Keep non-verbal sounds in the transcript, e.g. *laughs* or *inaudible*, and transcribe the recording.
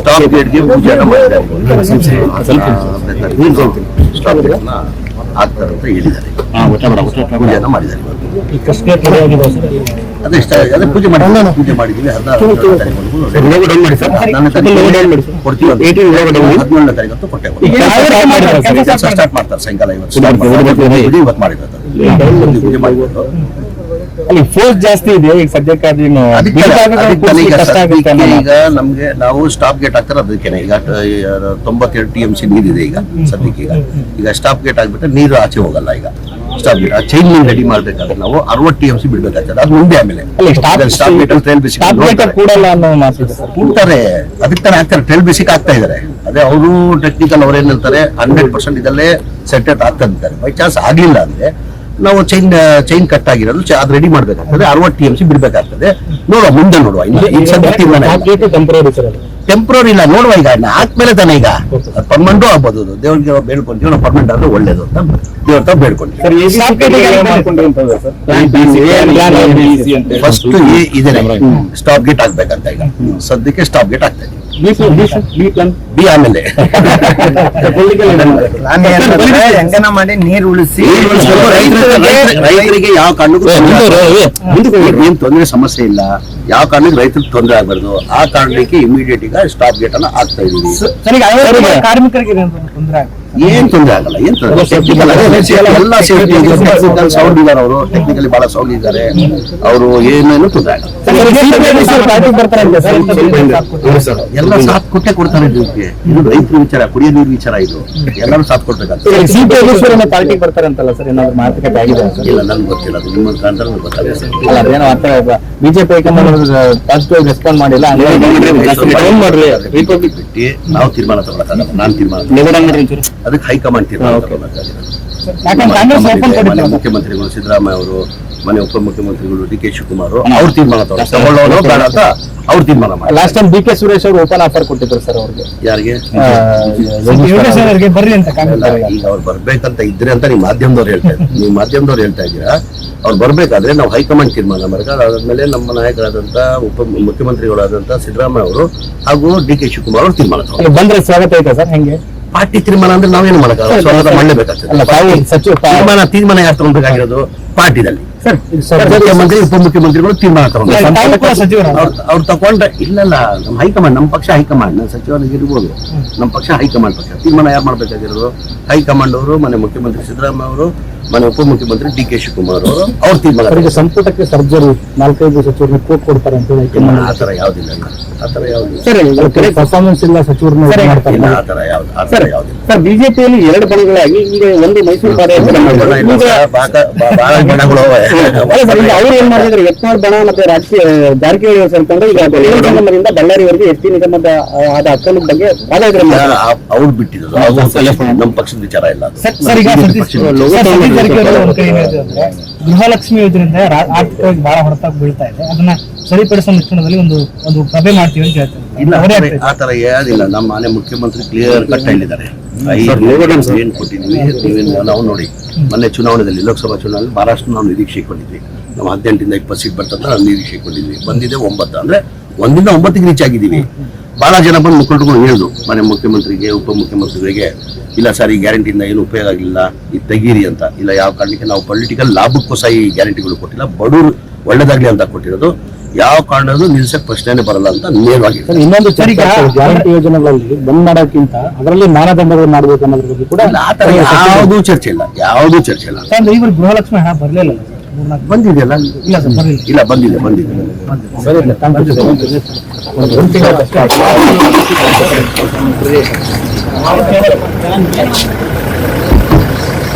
Stop ಮಾಡಿದ್ದಾರೆ stop ಮಾಡಿದ್ದಾರೆ ಪೂಜೆ ಮಾಡಿ ಪೂಜೆ ಕೊಟ್ಟೆ ಸ್ಟಾರ್ಟ್ ಮಾಡ್ತಾರೆ ಸಾಯಂಕಾಲ ಇವತ್ತು ಇವತ್ತು ಮಾಡಿರೋದು ಅದು. ಪೂಜೆ ಮಾಡಿರೋದು ಅಲ್ಲಿ ಫೋರ್ಸ್ ಜಾಸ್ತಿ ಇದೆ ಈಗ ಸದ್ಯಕ್ಕೆ ಅದೇನು ಈಗ ಕಷ್ಟ ಆಗುತ್ತೆ ಈಗ ನಮ್ಗೆ ನಾವು ಸ್ಟಾಪ್ ಗೇಟ್ ಹಾಕ್ತಾರೆ ಅದಕ್ಕೆ ಈಗ ತೊಂಬತ್ತೆರಡು ಟಿ ಎಂ ಸಿ ನೀರಿದೆ ಈಗ ಸದ್ಯಕ್ಕೆ ಈಗ. ಈಗ ಸ್ಟಾಪ್ ಗೇಟ್ ಆಗ್ಬಿಟ್ರೆ ನೀರು ಆಚೆ ಹೋಗಲ್ಲ ಈಗ. ಸ್ಟಾಪ್ ಗೇಟ್ ಆ ಚೈನ್ ಲೈನ್ ರೆಡಿ ಮಾಡ್ಬೇಕಾದ್ರೆ ನಾವು ಅರವತ್ತು ಟಿ ಎಂ ಸಿ ಬಿಡ್ಬೇಕಾಗ್ತದೆ. ಅದು ಮುಂದೆ ಆಮೇಲೆ. ಅಲ್ಲಿ ಸ್ಟಾಪ್ ಗೇಟ್ ಅಲ್ಲಿ ಟ್ರೈಲ್ ಬೇಸಿಕ್ ಕೂಡ್ತಾರೆ. ಅದಕ್ಕೆ ತಾನೇ ಹಾಕ್ತಾರೆ. ಟ್ರೈಲ್ ಬೇಸಿಕ್ ಆಗ್ತಾ ಇದಾರೆ. ಅದೇ ಅವರು ಟೆಕ್ನಿಕಲ್ ಅವ್ರು ಏನ್ ಹೇಳ್ತಾರೆ? ಹಂಡ್ರೆಡ್ ಪರ್ಸೆಂಟ್ ಇದಲ್ಲೇ ಸೆಟ್ ಆಗ್ತಾ ಇದ್ದಾರೆ. ಬೈ ಚಾನ್ಸ್ ಆಗ್ಲಿಲ್ಲ ಅಂದ್ರೆ ನಾವು ಚೈನ್ ಚೈನ್ ಕಟ್ ಆಗಿರೋದು ಅದು ರೆಡಿ ಮಾಡ್ಬೇಕಾಗ್ತದೆ. ಅರವತ್ತು ಟಿ ಎಂ ಸಿ ಬಿಡ್ಬೇಕಾಗ್ತದೆ. ನೋಡುವ ಮುಂದೆ ನೋಡುವ. ಟೆಂಪರರಿ ಟೆಂಪ್ರರಿ ಇಲ್ಲ. ನೋಡುವ ಈಗ. ಹಾಕ್ಮೇಲೆ ಆದ್ಮೇಲೆ ತಾನೇ ಈಗ. ಪರ್ಮನೆಂಟು ಆಗ್ಬೋದು. ಅದು. ದೇವ್ರಿಗೆ ಬೇಡ್ಕೊಂತೀವಿ ನಾವು ಪರ್ಮನೆಂಟ್ ಆದ್ರೆ ಒಳ್ಳೇದು ಅಂತ ದೇವ್ರ ತಾವು ಬೇಡ್ಕೊಂತೀವಿ. ಫಸ್ಟ್ ಇದೆ ಸ್ಟಾಪ್ ಗೇಟ್ ಆಗ್ಬೇಕಂತ ಈಗ. ಸದ್ಯಕ್ಕೆ ಸ್ಟಾಪ್ ಗೇಟ್ ಆಗ್ತಾ ಇದೆ ಬಿ ಆಮೇಲೆ. *laughs* ಹೆಂಗನ ಮಾಡಿ ನೀರು ಉಳಿಸಿ ರೈತರಿಗೆ- ಯಾವ ಕಾರಣಕ್ಕೂ ಏನ್ ತೊಂದರೆ ಸಮಸ್ಯೆ ಇಲ್ಲ. ಯಾವ ಕಾರಣಕ್ಕೆ ರೈತರಿಗೆ ತೊಂದರೆ ಆಗ್ಬಾರ್ದು. ಆ ಕಾರಣಕ್ಕೆ ಇಮಿಡಿಯೇಟ್ ಈಗ ಸ್ಟಾಪ್ ಗೇಟ್ ಅನ್ನ ಹಾಕ್ತಾ ಇದೀವಿ ಕಾರ್ಮಿಕರಿಗೆ ತೊಂದರೆ ಏನ್ ತೊಂದರೆ ಆಗಲ್ಲ ಏನ್ ತೊಂದರೆ ಎಲ್ಲ ಸೇಫ್ಟಿ ಟೆಕ್ನಿಕಲ್ ಸೌಂಡ್ ಇದ್ದಾರೆ ಅವರು ಟೆಕ್ನಿಕಲಿ ಬಹಳ ಸೌಂಡ್ ಇದ್ದಾರೆ ಅವರು ಏನೇನು ತೊಂದರೆ ಆಗಲ್ಲ. ಎಲ್ಲ ಸಾಥ್ ಕೊಟ್ಟೆ ಕೊಡ್ತಾರೆ ಇದಕ್ಕೆ ಇದು ರೈತರ ವಿಚಾರ ಕುಡಿಯೋ ನೀರು ವಿಚಾರ ಇದು. ಎಲ್ಲರೂ ಸಾಥ್ ಕೊಡ್ಬೇಕಾಗುತ್ತೆ. ಸಿ ಬರ್ತಾರೆ ಅಂತಲ್ಲ ಸರ್ ಏನಾದ್ರು ಮಾತುಕತೆ ಆಗಿದೆ ಸರ್ ಇಲ್ಲ ನನ್ಗೆ ಗೊತ್ತಿಲ್ಲ ಅದು ನಿಮ್ಮ ಮುಖಾಂತರ ಗೊತ್ತಾಗಿದೆ ಅರ್ಥ ಬಿಜೆಪಿ ಪಾಸಿಟಿವ್ ರೆಸ್ಪಾಂಡ್ ಮಾಡಿಲ್ಲ ಮಾಡ್ರಿ ರಿಪಬ್ಲಿಕ್ ಬಿಟ್ಟು ನಾವು ತೀರ್ಮಾನ ತಗೊಳಕ್ಕಾಗಲ್ಲ ನಾನು ತೀರ್ಮಾನ ಅದಕ್ಕೆ ಹೈಕಮಾಂಡ್ ತೀರ್ಮಾನ ಮುಖ್ಯಮಂತ್ರಿಗಳು ಸಿದ್ದರಾಮಯ್ಯ ಅವರು ಮನೆ ಉಪಮುಖ್ಯಮಂತ್ರಿಗಳು ಡಿ ಕೆ ಶಿವಕುಮಾರ್ ಅವ್ರು ತೀರ್ಮಾನ ತಗೊಳ್ಳೋಣ ತಗೊಳ್ಳೋರು ಬೇಡ ಅಂತ ಅವ್ರು ತೀರ್ಮಾನ ಮಾಡಿ last time D K Suresh ಅವರು ಓಪನ್ ಆಫರ್ ಕೊಟ್ಟಿದ್ರು ಸರ್ ಅವ್ರಿಗೆ. ಯಾರಿಗೆ? ಬರ್ರಿ ಅಂತ ಈಗ ಅವ್ರು ಬರ್ಬೇಕಂತ ಇದ್ರೆ ಅಂತ ನೀವು ಮಾಧ್ಯಮದವ್ರು ಹೇಳ್ತಾ ಇದ್ದೀರಿ? ನೀವು ಮಾಧ್ಯಮದವ್ರು ಹೇಳ್ತಾ ಇದ್ದೀರಾ? ಅವ್ರು ಬರ್ಬೇಕಾದ್ರೆ ನಾವು ಹೈಕಮಾಂಡ್ ತೀರ್ಮಾನ ಮಾಡ್ಕೊಂಡು ಅದಾದ್ಮೇಲೆ ನಮ್ಮ ನಾಯಕರಾದಂತ ಉಪ ಮುಖ್ಯಮಂತ್ರಿಗಳಾದಂತ ಸಿದ್ದರಾಮಯ್ಯ ಅವರು ಹಾಗೂ ಡಿ ಕೆ ಶಿವಕುಮಾರ್ ಅವರು ತೀರ್ಮಾನ ಬಂದ್ರೆ ಸ್ವಾಗತ ಐತೆ ಸರ್ ಹೆಂಗೆ? ಪಾರ್ಟಿ ತೀರ್ಮಾನ ಅಂದ್ರೆ ನಾವೇನು ಮಾಡಕ್ಕಾಗಲ್ಲ. ಮಾಡಲೇಬೇಕಾಗ್ತದೆ ತೀರ್ಮಾನ ತೀರ್ಮಾನ ಯಾರು ತಗೊಂಡ್ಬೇಕಾಗಿರೋದು ಪಾರ್ಟಿದಲ್ಲಿ ಸರ್ ಮುಖ್ಯಮಂತ್ರಿ ಉಪಮುಖ್ಯಮಂತ್ರಿಗಳು ತೀರ್ಮಾನ ಅವ್ರು ಅವ್ರು ತಗೊಂಡ್ರೆ ಇಲ್ಲಲ್ಲ ನಮ್ಮ ಹೈಕಮಾಂಡ್ ನಮ್ಮ ಪಕ್ಷ ಹೈಕಮಾಂಡ್ ನಮ್ಮ ಸಚಿವರಿಗೆ ಇರ್ಬೋದು. ನಮ್ಮ ಪಕ್ಷ ಹೈಕಮಾಂಡ್ ಪಕ್ಷ. ತೀರ್ಮಾನ ಯಾರು ಮಾಡ್ಬೇಕಾಗಿರೋದು? ಹೈಕಮಾಂಡ್ ಅವರು ಮನೆ ಮುಖ್ಯಮಂತ್ರಿ ಸಿದ್ದರಾಮಯ್ಯ ಅವರು ಮನೆ ಉಪಮುಖ್ಯಮಂತ್ರಿ ಡಿ ಕೆ ಶಿವಕುಮಾರ್ ಅವರು ಅವ್ರು ತೀರ್ಮಾನ ಸಂಪುಟಕ್ಕೆ ಸರ್ಜರಿ ನಾಲ್ಕೈದು ಸಚಿವರನ್ನ ಕೋಟ್ ಕೊಡ್ತಾರೆ ಅಂತ ಹೇಳಿ ಆ ತರ ಯಾವ್ದಿಲ್ಲ ಆತರ ಆ ಸರ್ ಪರ್ಫಾರ್ಮೆನ್ಸ್ ಇಲ್ಲ ಸಚಿವರನ್ನ ಆತರ ಆ ಯಾವ್ದು ಆ ತರ ಯಾವ್ದಿಲ್ಲ. ಸರ್ ಬಿಜೆಪಿಯಲ್ಲಿ ಎರಡು ಬಣಗಳಾಗಿ ಈಗ ಒಂದು ಮೈಸೂರು. ಅವ್ರು ಏನ್ ಮಾಡಿದ್ರೆ ಯತ್ನಾಳ್ ಬಣ ಮತ್ತೆ ರಾಜಕೀಯ ಜಾರಕಿಹೊಳಿ ಅಂತಂದ್ರೆ ಈಗ ನಿಗಮದಿಂದ ಬಳ್ಳಾರಿವರೆಗೆ ಎಸ್ ಟಿ ನಿಗಮದ ಆದ ಅಕ್ರಮದ ಬಗ್ಗೆ ಅವ್ರು ಬಿಟ್ಟಿದ್ರು ನಮ್ಮ ಪಕ್ಷದ ವಿಚಾರ ಇಲ್ಲ. ಸರ್ ಈಗ ಅಂದ್ರೆ ಗೃಹಲಕ್ಷ್ಮಿ ಯೋಜನೆಯಿಂದ ಆರ್ಥಿಕವಾಗಿ ಬಹಳ ಹೊರತಾಗಿ ಬೀಳ್ತಾ ಇದೆ. ಅದನ್ನ ಸರಿಪಡಿಸುವ ನಿಟ್ಟಿನಲ್ಲಿ ಒಂದು ಒಂದು ಸಭೆ ಮಾಡ್ತೀವಿ ಅಂತ ಹೇಳ್ತಾರೆ. ಆ ತರ ಏನಿಲ್ಲ ನಮ್ಮ ಮನೆ ಮುಖ್ಯಮಂತ್ರಿ ಕ್ಲಿಯರ್ ಕಟ್ ಹೇಳಿದ್ದಾರೆ. ಐದು ಏನ್ ಕೊಟ್ಟಿದ್ವಿ ನೀವೇನು ನಾವು ನೋಡಿ. ಮೊನ್ನೆ ಚುನಾವಣೆಯಲ್ಲಿ ಲೋಕಸಭಾ ಚುನಾವಣೆಯಲ್ಲಿ ಬಹಳಷ್ಟು ನಾವು ನಿರೀಕ್ಷೆ ಕೊಟ್ಟಿದ್ವಿ ನಾವು ಹದಿನೆಂಟಿಂದ ಇಪ್ಪತ್ತು ಸೀಟ್ ಬರ್ತಂತ ನಾವು ನಿರೀಕ್ಷೆ ಕೊಟ್ಟಿದ್ವಿ ಬಂದಿದೆ ಒಂಬತ್ತು. ಅಂದ್ರೆ ಒಂದಿಂದ ಒಂಬತ್ತಿಗೆ ರೀಚ್ ಆಗಿದ್ದೀವಿ. ಬಹಳ ಜನ ಬಂದು ಮುಖಂಡರುಗಳು ಹೇಳಿದ್ರು ಮನೆ ಮುಖ್ಯಮಂತ್ರಿಗೆ ಉಪಮುಖ್ಯಮಂತ್ರಿಗಳಿಗೆ ಇಲ್ಲ ಸರ್ ಈ ಗ್ಯಾರಂಟಿಯಿಂದ ಏನು ಉಪಯೋಗ ಆಗಲಿಲ್ಲ ಇದು ತೆಗೀರಿ ಅಂತ ಇಲ್ಲ ಯಾವ ಕಾರಣಕ್ಕೆ ನಾವು ಪೊಲಿಟಿಕಲ್ ಲಾಭಕ್ಕೂ ಸಹ ಈ ಗ್ಯಾರಂಟಿಗಳು ಕೊಟ್ಟಿಲ್ಲ ಬಡವರು ಒಳ್ಳೇದಾಗ್ಲಿ ಅಂತ ಕೊಟ್ಟಿರೋದು ಯಾವ ಕಾರಣದ್ದು ನಿಲ್ಸಕ್ ಪ್ರಶ್ನೆನೇ ಬರಲ್ಲ ಅಂತ ನೇರವಾಗಿ ಇನ್ನೊಂದು ಗ್ಯಾರಂಟಿ ಯೋಜನೆಗಳಲ್ಲಿ ಬಂದ್ ಮಾಡೋಕ್ಕಿಂತ ಅದರಲ್ಲಿ ಮಾನದಂಡಗಳು ಮಾಡಬೇಕು ಅನ್ನೋದ್ರ ಬಗ್ಗೆ ಕೂಡ ಯಾವುದೂ ಚರ್ಚೆ ಇಲ್ಲ ಯಾವುದೂ ಚರ್ಚೆ ಇಲ್ಲ. ಇವರು ಗೃಹಲಕ್ಷ್ಮಿ ಹಣ ಬರಲಿಲ್ಲ ಬಂದಿದೆಯಲ್ಲ? ಇಲ್ಲ ಸರ್ ಇಲ್ಲ ಬಂದಿದೆ ಬಂದಿದೆ. ಸರಿ